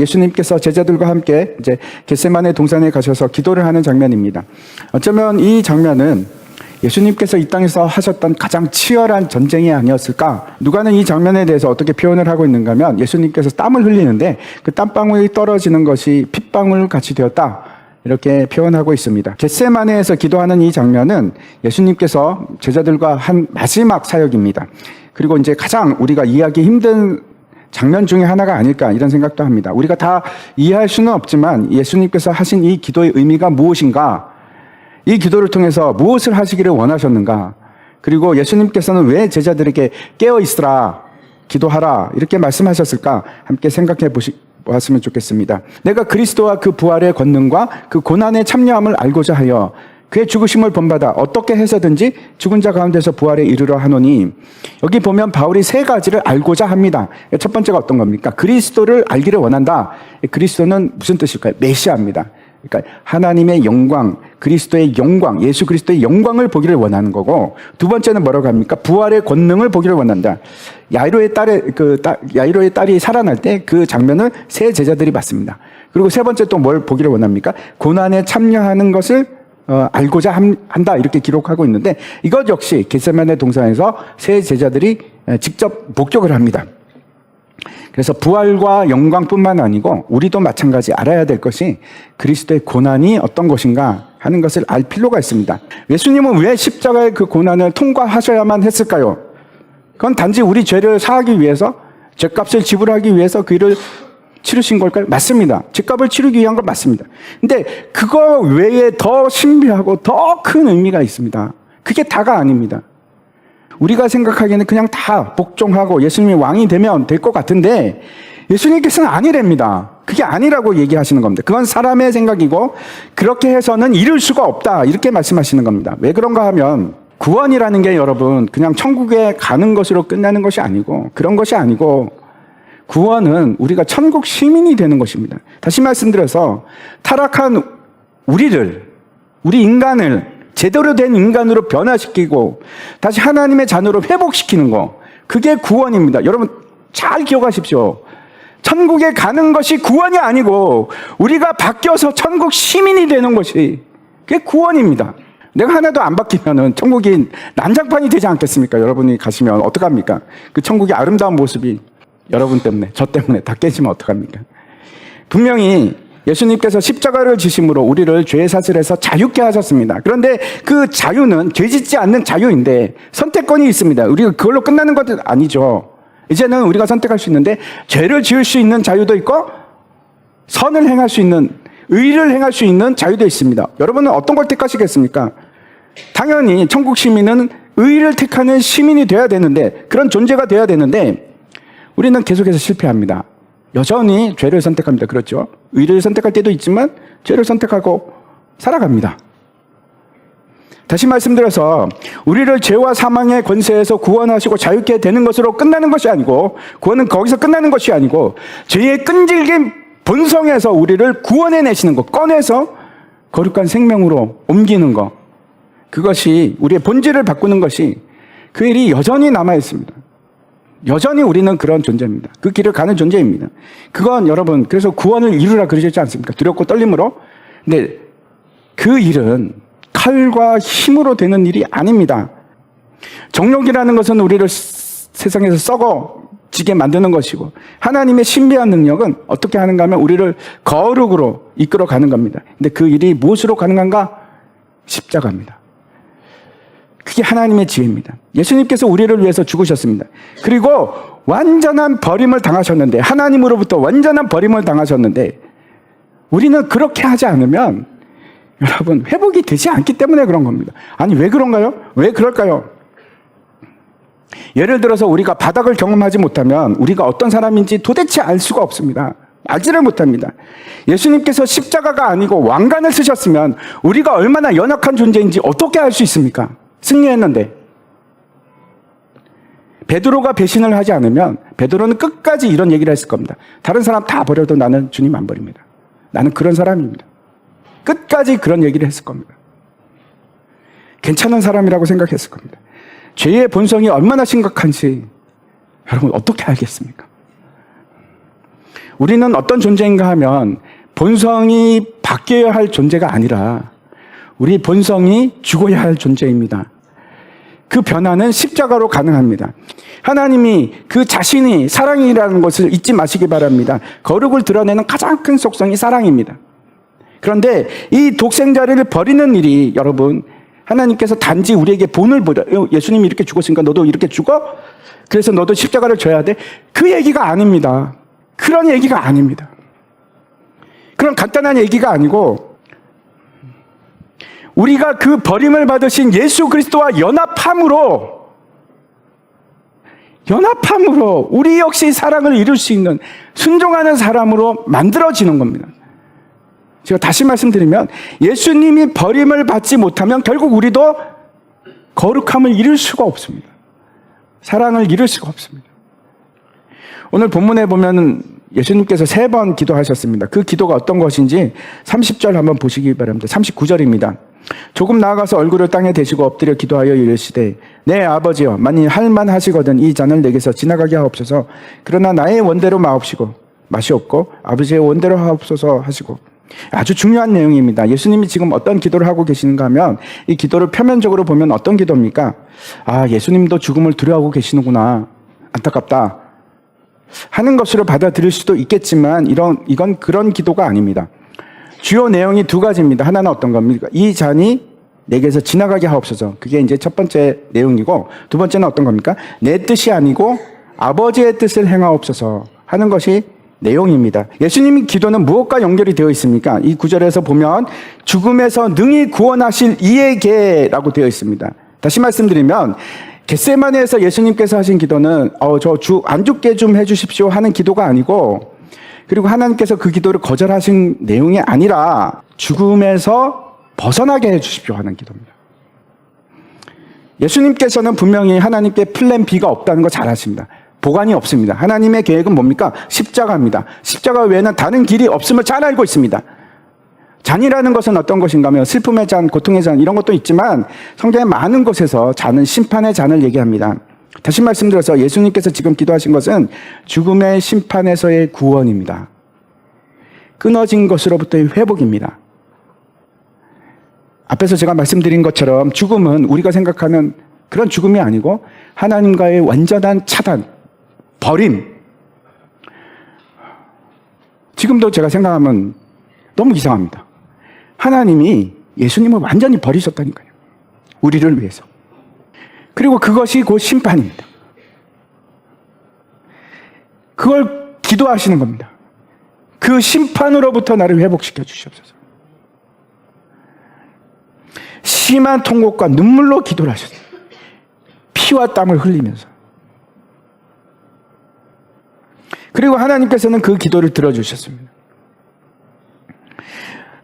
예수님께서 제자들과 함께 이제 겟세만의 동산에 가셔서 기도를 하는 장면입니다. 어쩌면 이 장면은 예수님께서 이 땅에서 하셨던 가장 치열한 전쟁이 아니었을까? 누가는 이 장면에 대해서 어떻게 표현을 하고 있는가 하면 예수님께서 땀을 흘리는데 그 땀방울이 떨어지는 것이 핏방울 같이 되었다. 이렇게 표현하고 있습니다. 겟세마네에서 기도하는 이 장면은 예수님께서 제자들과 한 마지막 사역입니다. 그리고 이제 가장 우리가 이해하기 힘든 장면 중에 하나가 아닐까 이런 생각도 합니다. 우리가 다 이해할 수는 없지만 예수님께서 하신 이 기도의 의미가 무엇인가? 이 기도를 통해서 무엇을 하시기를 원하셨는가? 그리고 예수님께서는 왜 제자들에게 깨어 있으라, 기도하라 이렇게 말씀하셨을까? 함께 생각해 보시. 보았으면 좋겠습니다. 내가 그리스도와 그 부활의 권능과 그 고난의 참여함을 알고자 하여 그의 죽으심을 본받아 어떻게 해서든지 죽은 자 가운데서 부활에 이르러 하노니 여기 보면 바울이 세 가지를 알고자 합니다. 첫 번째가 어떤 겁니까? 그리스도를 알기를 원한다. 그리스도는 무슨 뜻일까요? 메시아입니다. 그러니까 하나님의 영광, 그리스도의 영광, 예수 그리스도의 영광을 보기를 원하는 거고 두 번째는 뭐라고 합니까? 부활의 권능을 보기를 원한다. 야이로의 딸의 그 딸, 야이로의 딸이 살아날 때 그 장면을 세 제자들이 봤습니다. 그리고 세 번째 또 뭘 보기를 원합니까? 고난에 참여하는 것을 어, 알고자 함, 한다 이렇게 기록하고 있는데 이것 역시 겟세만의 동산에서 세 제자들이 직접 목격을 합니다. 그래서 부활과 영광뿐만 아니고 우리도 마찬가지 알아야 될 것이 그리스도의 고난이 어떤 것인가 하는 것을 알 필요가 있습니다. 예수님은 왜 십자가의 그 고난을 통과하셔야만 했을까요? 그건 단지 우리 죄를 사하기 위해서 죄값을 지불하기 위해서 그 일을 치르신 걸까요? 맞습니다. 죄값을 치르기 위한 건 맞습니다. 근데 그거 외에 더 신비하고 더 큰 의미가 있습니다. 그게 다가 아닙니다. 우리가 생각하기에는 그냥 다 복종하고 예수님이 왕이 되면 될 것 같은데 예수님께서는 아니랍니다. 그게 아니라고 얘기하시는 겁니다. 그건 사람의 생각이고 그렇게 해서는 이룰 수가 없다. 이렇게 말씀하시는 겁니다. 왜 그런가 하면 구원이라는 게 여러분 그냥 천국에 가는 것으로 끝나는 것이 아니고 그런 것이 아니고 구원은 우리가 천국 시민이 되는 것입니다. 다시 말씀드려서 타락한 우리를 우리 인간을 제대로 된 인간으로 변화시키고 다시 하나님의 자녀로 회복시키는 거. 그게 구원입니다. 여러분 잘 기억하십시오. 천국에 가는 것이 구원이 아니고 우리가 바뀌어서 천국 시민이 되는 것이 그게 구원입니다. 내가 하나도 안 바뀌면은 천국이 난장판이 되지 않겠습니까? 여러분이 가시면 어떡합니까? 그 천국의 아름다운 모습이 여러분 때문에, 저 때문에 다 깨지면 어떡합니까? 분명히 예수님께서 십자가를 지심으로 우리를 죄의 사슬에서 자유케 하셨습니다. 그런데 그 자유는 죄 짓지 않는 자유인데 선택권이 있습니다. 우리가 그걸로 끝나는 것은 아니죠. 이제는 우리가 선택할 수 있는데 죄를 지을 수 있는 자유도 있고 선을 행할 수 있는 의를 행할 수 있는 자유도 있습니다. 여러분은 어떤 걸 택하시겠습니까? 당연히 천국 시민은 의를 택하는 시민이 돼야 되는데 그런 존재가 돼야 되는데 우리는 계속해서 실패합니다. 여전히 죄를 선택합니다. 그렇죠? 의를 선택할 때도 있지만 죄를 선택하고 살아갑니다. 다시 말씀드려서 우리를 죄와 사망의 권세에서 구원하시고 자유케 되는 것으로 끝나는 것이 아니고 구원은 거기서 끝나는 것이 아니고 죄의 끈질긴 본성에서 우리를 구원해 내시는 것, 꺼내서 거룩한 생명으로 옮기는 것. 그것이 우리의 본질을 바꾸는 것이 그 일이 여전히 남아 있습니다. 여전히 우리는 그런 존재입니다. 그 길을 가는 존재입니다. 그건 여러분, 그래서 구원을 이루라 그러셨지 않습니까? 두렵고 떨림으로. 근데 그 일은 칼과 힘으로 되는 일이 아닙니다. 정욕이라는 것은 우리를 세상에서 썩어지게 만드는 것이고, 하나님의 신비한 능력은 어떻게 하는가 하면 우리를 거룩으로 이끌어 가는 겁니다. 근데 그 일이 무엇으로 가능한가? 십자가입니다. 그게 하나님의 지혜입니다. 예수님께서 우리를 위해서 죽으셨습니다. 그리고 완전한 버림을 당하셨는데, 하나님으로부터 완전한 버림을 당하셨는데, 우리는 그렇게 하지 않으면, 여러분, 회복이 되지 않기 때문에 그런 겁니다. 아니, 왜 그런가요? 왜 그럴까요? 예를 들어서 우리가 바닥을 경험하지 못하면 우리가 어떤 사람인지 도대체 알 수가 없습니다. 알지를 못합니다. 예수님께서 십자가가 아니고 왕관을 쓰셨으면 우리가 얼마나 연약한 존재인지 어떻게 알 수 있습니까? 승리했는데. 베드로가 배신을 하지 않으면 베드로는 끝까지 이런 얘기를 했을 겁니다. 다른 사람 다 버려도 나는 주님 안 버립니다. 나는 그런 사람입니다. 끝까지 그런 얘기를 했을 겁니다. 괜찮은 사람이라고 생각했을 겁니다. 죄의 본성이 얼마나 심각한지 여러분 어떻게 알겠습니까? 우리는 어떤 존재인가 하면 본성이 바뀌어야 할 존재가 아니라 우리 본성이 죽어야 할 존재입니다. 그 변화는 십자가로 가능합니다. 하나님이 그 자신이 사랑이라는 것을 잊지 마시기 바랍니다. 거룩을 드러내는 가장 큰 속성이 사랑입니다. 그런데 이 독생자를 버리는 일이 여러분 하나님께서 단지 우리에게 본을 보려 어, 예수님이 이렇게 죽었으니까 너도 이렇게 죽어? 그래서 너도 십자가를 져야 돼? 그 얘기가 아닙니다. 그런 얘기가 아닙니다. 그런 간단한 얘기가 아니고 우리가 그 버림을 받으신 예수 그리스도와 연합함으로 연합함으로 우리 역시 사랑을 이룰 수 있는 순종하는 사람으로 만들어지는 겁니다. 제가 다시 말씀드리면 예수님이 버림을 받지 못하면 결국 우리도 거룩함을 이룰 수가 없습니다. 사랑을 이룰 수가 없습니다. 오늘 본문에 보면 예수님께서 세 번 기도하셨습니다. 그 기도가 어떤 것인지 30절 한번 보시기 바랍니다. 39절입니다. 조금 나아가서 얼굴을 땅에 대시고 엎드려 기도하여 이르시되 내 아버지여 만일 할만 하시거든 이 잔을 내게서 지나가게 하옵소서 그러나 나의 원대로 마옵시고 맛이 없고 아버지의 원대로 하옵소서 하시고 아주 중요한 내용입니다. 예수님이 지금 어떤 기도를 하고 계시는가 하면 이 기도를 표면적으로 보면 어떤 기도입니까? 아, 예수님도 죽음을 두려워하고 계시는구나. 안타깝다. 하는 것으로 받아들일 수도 있겠지만 이런 이건 그런 기도가 아닙니다. 주요 내용이 두 가지입니다. 하나는 어떤 겁니까? 이 잔이 내게서 지나가게 하옵소서. 그게 이제 첫 번째 내용이고 두 번째는 어떤 겁니까? 내 뜻이 아니고 아버지의 뜻을 행하옵소서 하는 것이 내용입니다. 예수님의 기도는 무엇과 연결이 되어 있습니까? 이 구절에서 보면 죽음에서 능히 구원하실 이에게라고 되어 있습니다. 다시 말씀드리면 겟세마네에서 예수님께서 하신 기도는 어, 저안 죽게 좀 해주십시오 하는 기도가 아니고 그리고 하나님께서 그 기도를 거절하신 내용이 아니라 죽음에서 벗어나게 해 주십시오 하는 기도입니다. 예수님께서는 분명히 하나님께 플랜 B가 없다는 거 잘 아십니다. 보관이 없습니다. 하나님의 계획은 뭡니까? 십자가입니다. 십자가 외에는 다른 길이 없음을 잘 알고 있습니다. 잔이라는 것은 어떤 것인가 하면 슬픔의 잔, 고통의 잔 이런 것도 있지만 성경의 많은 곳에서 잔은 심판의 잔을 얘기합니다. 다시 말씀드려서 예수님께서 지금 기도하신 것은 죽음의 심판에서의 구원입니다. 끊어진 것으로부터의 회복입니다. 앞에서 제가 말씀드린 것처럼 죽음은 우리가 생각하는 그런 죽음이 아니고 하나님과의 완전한 차단, 버림. 지금도 제가 생각하면 너무 이상합니다. 하나님이 예수님을 완전히 버리셨다니까요. 우리를 위해서. 그리고 그것이 곧 심판입니다. 그걸 기도하시는 겁니다. 그 심판으로부터 나를 회복시켜 주시옵소서. 심한 통곡과 눈물로 기도를 하셨어요. 피와 땀을 흘리면서. 그리고 하나님께서는 그 기도를 들어주셨습니다.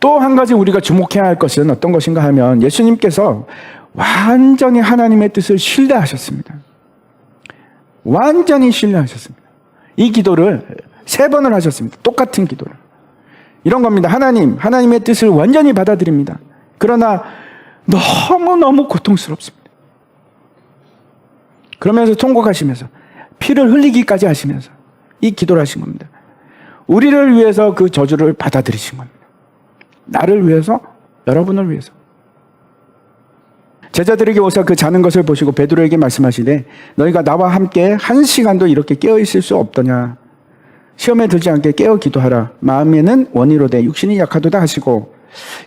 또 한 가지 우리가 주목해야 할 것은 어떤 것인가 하면 예수님께서 완전히 하나님의 뜻을 신뢰하셨습니다. 완전히 신뢰하셨습니다. 이 기도를 세 번을 하셨습니다. 똑같은 기도를. 이런 겁니다. 하나님, 하나님의 뜻을 완전히 받아들입니다. 그러나 너무너무 고통스럽습니다. 그러면서 통곡하시면서 피를 흘리기까지 하시면서 이 기도를 하신 겁니다. 우리를 위해서 그 저주를 받아들이신 겁니다. 나를 위해서, 여러분을 위해서. 제자들에게 오사 그 자는 것을 보시고 베드로에게 말씀하시되 너희가 나와 함께 한 시간도 이렇게 깨어 있을 수 없더냐 시험에 들지 않게 깨어 기도하라 마음에는 원이로되 육신이 약하도다 하시고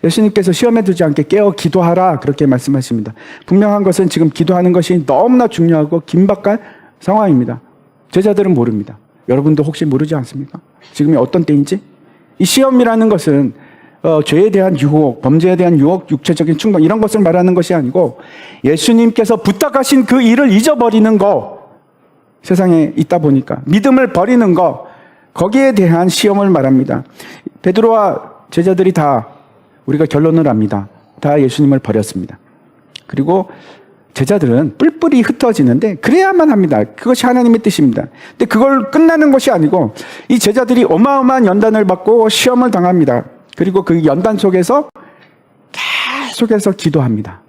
예수님께서 시험에 들지 않게 깨어 기도하라 그렇게 말씀하십니다. 분명한 것은 지금 기도하는 것이 너무나 중요하고 긴박한 상황입니다. 제자들은 모릅니다. 여러분도 혹시 모르지 않습니까? 지금이 어떤 때인지? 이 시험이라는 것은 어, 죄에 대한 유혹, 범죄에 대한 유혹, 육체적인 충동 이런 것을 말하는 것이 아니고 예수님께서 부탁하신 그 일을 잊어버리는 거 세상에 있다 보니까 믿음을 버리는 거 거기에 대한 시험을 말합니다. 베드로와 제자들이 다 우리가 결론을 압니다. 다 예수님을 버렸습니다. 그리고 제자들은 뿔뿔이 흩어지는데 그래야만 합니다. 그것이 하나님의 뜻입니다. 근데 그걸 끝나는 것이 아니고 이 제자들이 어마어마한 연단을 받고 시험을 당합니다. 그리고 그 연단 속에서 계속해서 기도합니다.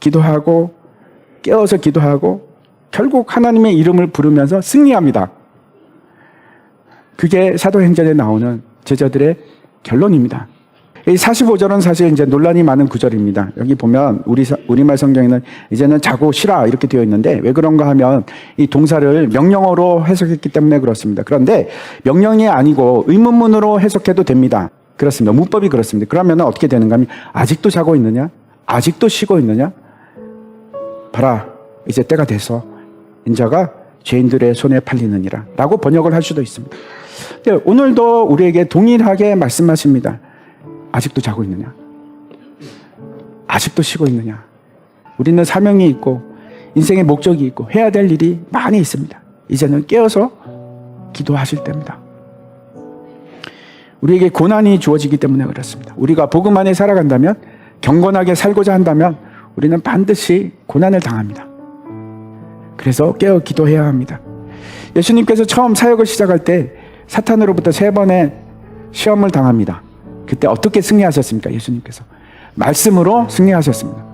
기도하고 깨어서 기도하고 결국 하나님의 이름을 부르면서 승리합니다. 그게 사도행전에 나오는 제자들의 결론입니다. 이 45절은 사실 이제 논란이 많은 구절입니다. 여기 보면 우리 사- 우리말 성경에는 이제는 자고 쉬라 이렇게 되어 있는데 왜 그런가 하면 이 동사를 명령어로 해석했기 때문에 그렇습니다. 그런데 명령이 아니고 의문문으로 해석해도 됩니다. 그렇습니다. 문법이 그렇습니다. 그러면 어떻게 되는가 하면 아직도 자고 있느냐? 아직도 쉬고 있느냐? 봐라. 이제 때가 돼서 인자가 죄인들의 손에 팔리느니라. 라고 번역을 할 수도 있습니다. 근데 오늘도 우리에게 동일하게 말씀하십니다. 아직도 자고 있느냐? 아직도 쉬고 있느냐? 우리는 사명이 있고 인생의 목적이 있고 해야 될 일이 많이 있습니다. 이제는 깨어서 기도하실 때입니다. 우리에게 고난이 주어지기 때문에 그렇습니다. 우리가 복음 안에 살아간다면 경건하게 살고자 한다면 우리는 반드시 고난을 당합니다. 그래서 깨어 기도해야 합니다. 예수님께서 처음 사역을 시작할 때 사탄으로부터 세 번의 시험을 당합니다. 그때 어떻게 승리하셨습니까? 예수님께서 말씀으로 승리하셨습니다.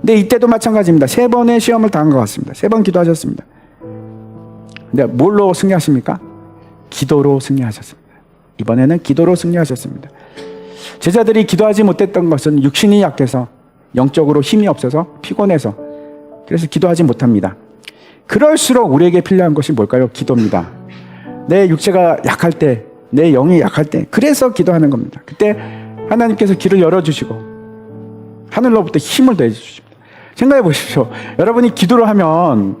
근데 이때도 마찬가지입니다. 세 번의 시험을 당한 것 같습니다. 세 번 기도하셨습니다. 근데 뭘로 승리하십니까? 기도로 승리하셨습니다. 이번에는 기도로 승리하셨습니다. 제자들이 기도하지 못했던 것은 육신이 약해서 영적으로 힘이 없어서 피곤해서 그래서 기도하지 못합니다. 그럴수록 우리에게 필요한 것이 뭘까요? 기도입니다. 내 육체가 약할 때, 내 영이 약할 때, 그래서 기도하는 겁니다. 그때 하나님께서 길을 열어주시고 하늘로부터 힘을 더해주십니다. 생각해 보십시오. 여러분이 기도를 하면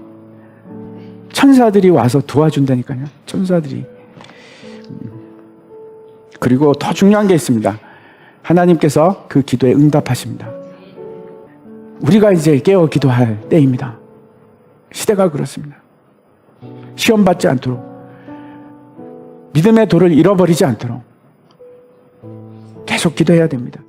천사들이 와서 도와준다니까요. 천사들이. 그리고 더 중요한 게 있습니다. 하나님께서 그 기도에 응답하십니다. 우리가 이제 깨어 기도할 때입니다. 시대가 그렇습니다. 시험 받지 않도록 믿음의 도를 잃어버리지 않도록 계속 기도해야 됩니다.